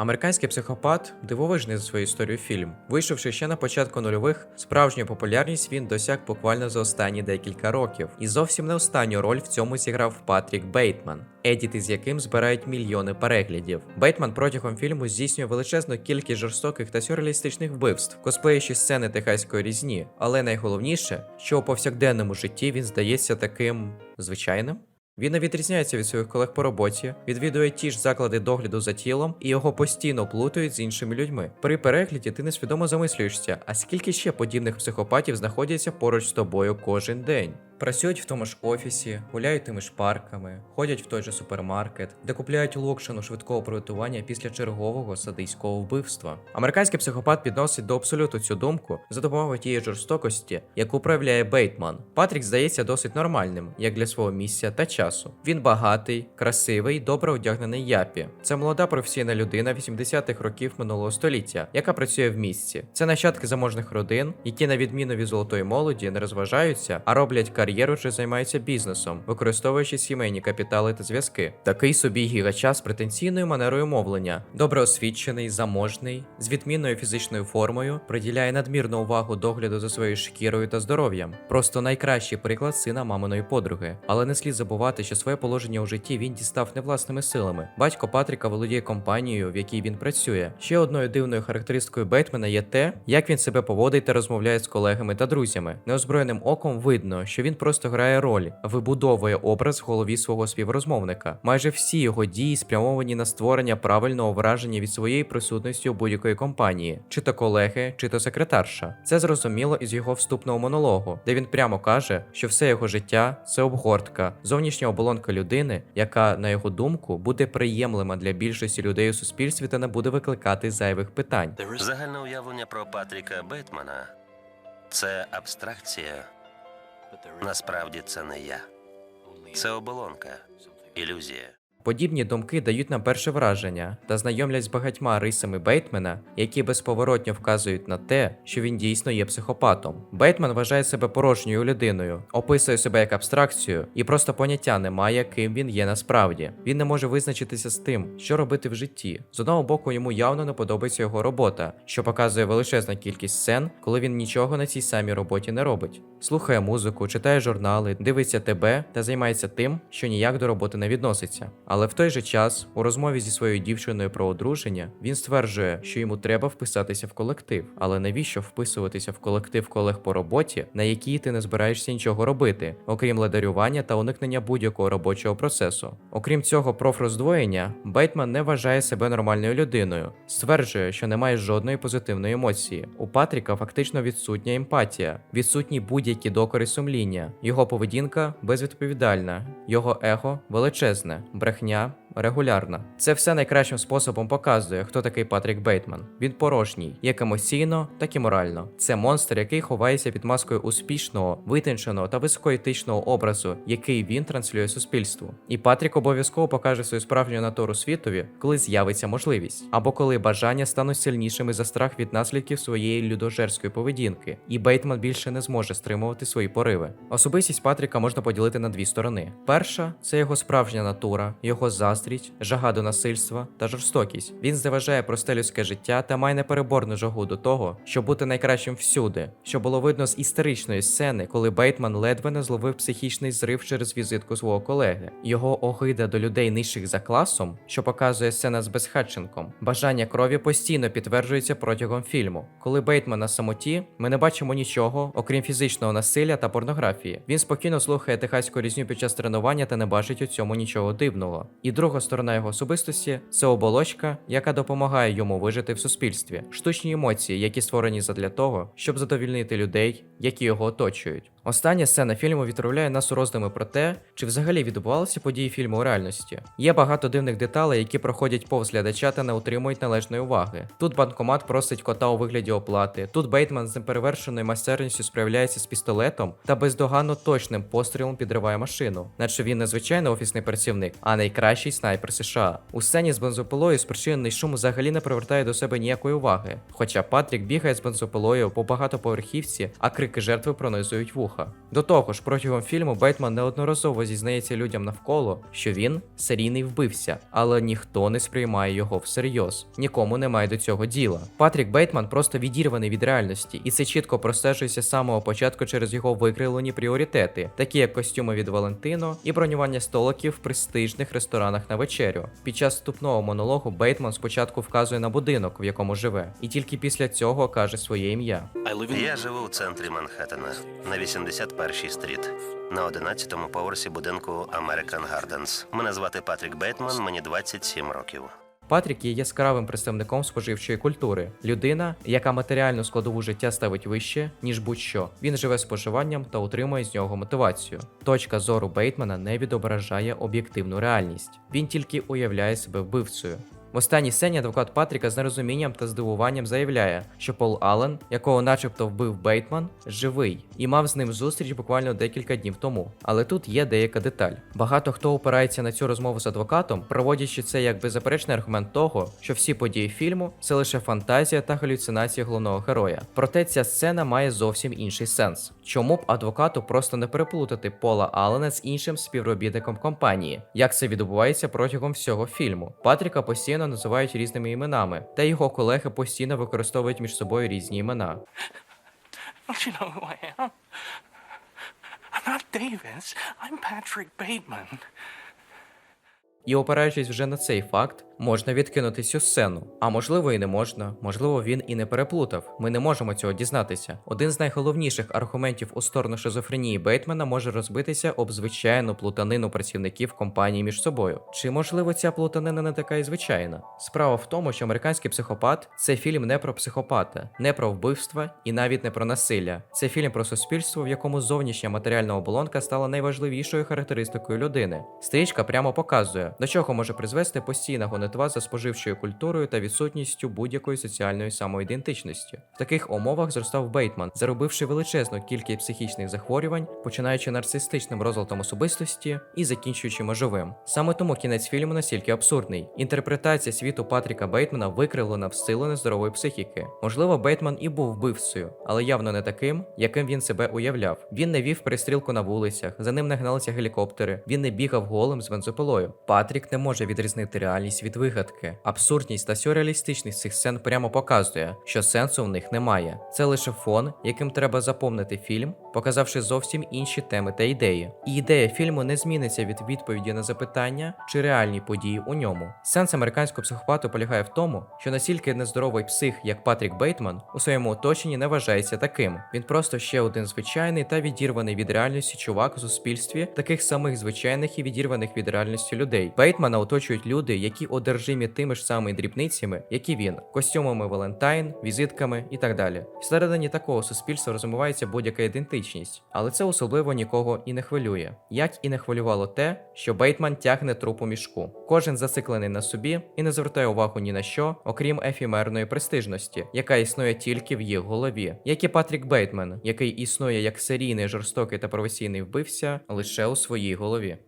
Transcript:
Американський психопат дивовижний за свою історію фільм. Вийшовши ще на початку нульових, справжню популярність він досяг буквально за останні декілька років. І зовсім не останню роль в цьому зіграв Патрік Бейтман, едіти з яким збирають мільйони переглядів. Бейтман протягом фільму здійснює величезну кількість жорстоких та сюрреалістичних вбивств, косплеючи сцени техаської різні. Але найголовніше, що у повсякденному житті він здається таким звичайним. Він не відрізняється від своїх колег по роботі, відвідує ті ж заклади догляду за тілом і його постійно плутають з іншими людьми. При перегляді ти несвідомо замислюєшся, а скільки ще подібних психопатів знаходяться поруч з тобою кожен день. Працюють в тому ж офісі, гуляють тими ж парками, ходять в той же супермаркет, де купляють локшину швидкого приготування після чергового садийського вбивства. Американський психопат підносить до абсолюту цю думку за допомогою тієї жорстокості, яку проявляє Бейтман. Патрік здається досить нормальним, як для свого місця та часу. Він багатий, красивий, добре одягнений япі. Це молода професійна людина 80-х років минулого століття, яка працює в місті. Це нащадки заможних родин, які на відміну від золотої молоді не розважаються, а роблять кар'єру чи займаються бізнесом, використовуючи сімейні капітали та зв'язки. Такий собі гігача з претенційною манерою мовлення, добре освічений, заможний, з відмінною фізичною формою, приділяє надмірну увагу догляду за своєю шкірою та здоров'ям. Просто найкращий приклад сина маминої подруги. Але не слід забувати, що своє положення у житті він дістав не власними силами. Батько Патріка володіє компанією, в якій він працює. Ще одною дивною характеристикою Бейтмена є те, як він себе поводить та розмовляє з колегами та друзями. Неозброєним оком видно, що він просто грає роль, вибудовує образ в голові свого співрозмовника. Майже всі його дії спрямовані на створення правильного враження від своєї присутності у будь-якої компанії, чи то колеги, чи то секретарша. Це зрозуміло із його вступного монологу, де він прямо каже, що все його життя це обгортка, зовнішня оболонка людини, яка, на його думку, буде приємлива для більшості людей у суспільстві та не буде викликати зайвих питань. Загальне уявлення про Патріка Бейтмана це абстракція. Насправді це не я. Це оболонка, ілюзія. Подібні думки дають нам перше враження та знайомлять з багатьма рисами Бейтмена, які безповоротньо вказують на те, що він дійсно є психопатом. Бейтмен вважає себе порожньою людиною, описує себе як абстракцію і просто поняття не має, ким він є насправді. Він не може визначитися з тим, що робити в житті. З одного боку, йому явно не подобається його робота, що показує величезна кількість сцен, коли він нічого на цій самій роботі не робить. Слухає музику, читає журнали, дивиться тебе та займається тим, що ніяк до роботи не відноситься. Але в той же час, у розмові зі своєю дівчиною про одруження, він стверджує, що йому треба вписатися в колектив. Але навіщо вписуватися в колектив колег по роботі, на якій ти не збираєшся нічого робити, окрім ледарювання та уникнення будь-якого робочого процесу? Окрім цього профроздвоєння, Бейтман не вважає себе нормальною людиною, стверджує, що немає жодної позитивної емоції. У Патріка фактично відсутня емпатія, відсутні будь-які докори сумління. Його поведінка безвідповідальна, його его величезне, брехня powszechnia регулярна. Це все найкращим способом показує, хто такий Патрік Бейтман. Він порожній, як емоційно, так і морально. Це монстр, який ховається під маскою успішного, витонченого та високоетичного образу, який він транслює суспільству. І Патрік обов'язково покаже свою справжню натуру світові, коли з'явиться можливість, або коли бажання стануть сильнішими за страх від наслідків своєї людожерської поведінки, і Бейтман більше не зможе стримувати свої пориви. Особистість Патріка можна поділити на дві сторони: перша це його справжня натура, його заздрість, жага до насильства та жорстокість. Він зневажає просте людське життя та має непереборну жагу до того, щоб бути найкращим всюди, що було видно з історичної сцени, коли Бейтман ледве не зловив психічний зрив через візитку свого колеги. Його огида до людей нижчих за класом, що показує сцена з безхатченком. Бажання крові постійно підтверджується протягом фільму. Коли Бейтман на самоті, ми не бачимо нічого, окрім фізичного насилля та порнографії. Він спокійно слухає техаську різню під час тренування та не бачить у цьому нічого дивного. І друга сторона його особистості це оболочка, яка допомагає йому вижити в суспільстві, штучні емоції, які створені задля того, щоб задовільнити людей, які його оточують. Остання сцена фільму відправляє нас у роздуми про те, чи взагалі відбувалися події фільму у реальності. Є багато дивних деталей, які проходять повз глядача та не отримують належної уваги. Тут банкомат просить кота у вигляді оплати. Тут Бейтман з неперевершеною майстерністю справляється з пістолетом та бездоганно точним пострілом підриває машину, наче він не звичайний офісний працівник, а найкращий снайпер США. У сцені з бензопилою спричинений шум взагалі не привертає до себе ніякої уваги. Хоча Патрік бігає з бензопилою по багатоповерхівці, а крики жертви пронизують вуха. Вуха. До того ж, протягом фільму Бейтман неодноразово зізнається людям навколо, що він серійний вбивця, але ніхто не сприймає його всерйоз, нікому немає до цього діла. Патрік Бейтман просто відірваний від реальності, і це чітко простежується з самого початку через його викривлені пріоритети, такі як костюми від Валентино і бронювання столиків в престижних ресторанах на вечерю. Під час вступного монологу Бейтман спочатку вказує на будинок, в якому живе, і тільки після цього каже своє ім'я. Я живу у центрі Манхеттена на 81-й стріт. На 11-му поверсі будинку American Gardens. Мене звати Патрік Бейтман, мені 27 років. Патрік є яскравим представником споживчої культури, людина, яка матеріальну складову життя ставить вище, ніж будь-що. Він живе споживанням та отримує з нього мотивацію. Точка зору Бейтмана не відображає об'єктивну реальність. Він тільки уявляє себе вбивцею. В останній сцені адвокат Патріка з нерозумінням та здивуванням заявляє, що Пол Аллен, якого начебто вбив Бейтман, живий і мав з ним зустріч буквально декілька днів тому. Але тут є деяка деталь. Багато хто опирається на цю розмову з адвокатом, проводячи це як беззаперечний аргумент того, що всі події фільму це лише фантазія та галюцинація головного героя. Проте ця сцена має зовсім інший сенс. Чому б адвокату просто не переплутати Пола Аллена з іншим співробітником компанії, як це відбувається протягом всього фільму? Патріка постійно називають різними іменами, та його колеги постійно використовують між собою різні імена. I'm not Davis. I'm Patrick Bateman. І опираючись вже на цей факт, можна відкинути цю сцену. А можливо і не можна, можливо, він і не переплутав. Ми не можемо цього дізнатися. Один з найголовніших аргументів у сторону шизофренії Бейтмена може розбитися об звичайну плутанину працівників компанії між собою. Чи можливо ця плутанина не така і звичайна? Справа в тому, що американський психопат це фільм не про психопата, не про вбивства і навіть не про насилля. Це фільм про суспільство, в якому зовнішня матеріальна оболонка стала найважливішою характеристикою людини. Стрічка прямо показує, до чого може призвести постійна гонитва за споживчою культурою та відсутністю будь-якої соціальної самоідентичності. В таких умовах зростав Бейтман, заробивши величезну кількість психічних захворювань, починаючи нарцистичним розладом особистості і закінчуючи межовим. Саме тому кінець фільму настільки абсурдний. Інтерпретація світу Патріка Бейтмана викривлена в силу нездорової психіки. Можливо, Бейтман і був вбивцею, але явно не таким, яким він себе уявляв. Він не вів перестрілку на вулицях, за ним не гналися гелікоптери, він не бігав голим з бензопилою. Патрік не може відрізнити реальність від вигадки. Абсурдність та сюрреалістичність цих сцен прямо показує, що сенсу в них немає. Це лише фон, яким треба заповнити фільм, показавши зовсім інші теми та ідеї. І ідея фільму не зміниться від відповіді на запитання чи реальні події у ньому. Сенс американського психопату полягає в тому, що настільки нездоровий псих, як Патрік Бейтман, у своєму оточенні не вважається таким. Він просто ще один звичайний та відірваний від реальності чувак у суспільстві, таких самих звичайних і відірваних від реальності людей. Бейтмана оточують люди, які одержимі тими ж самими дрібницями, як і він, костюмами Валентайн, візитками і так далі. Всередині такого суспільства розвивається будь-яка ідентичність, але це особливо нікого і не хвилює. Як і не хвилювало те, що Бейтман тягне труп у мішку. Кожен зациклений на собі і не звертає увагу ні на що, окрім ефімерної престижності, яка існує тільки в їх голові, як і Патрік Бейтман, який існує як серійний жорстокий та професійний вбивця лише у своїй голові.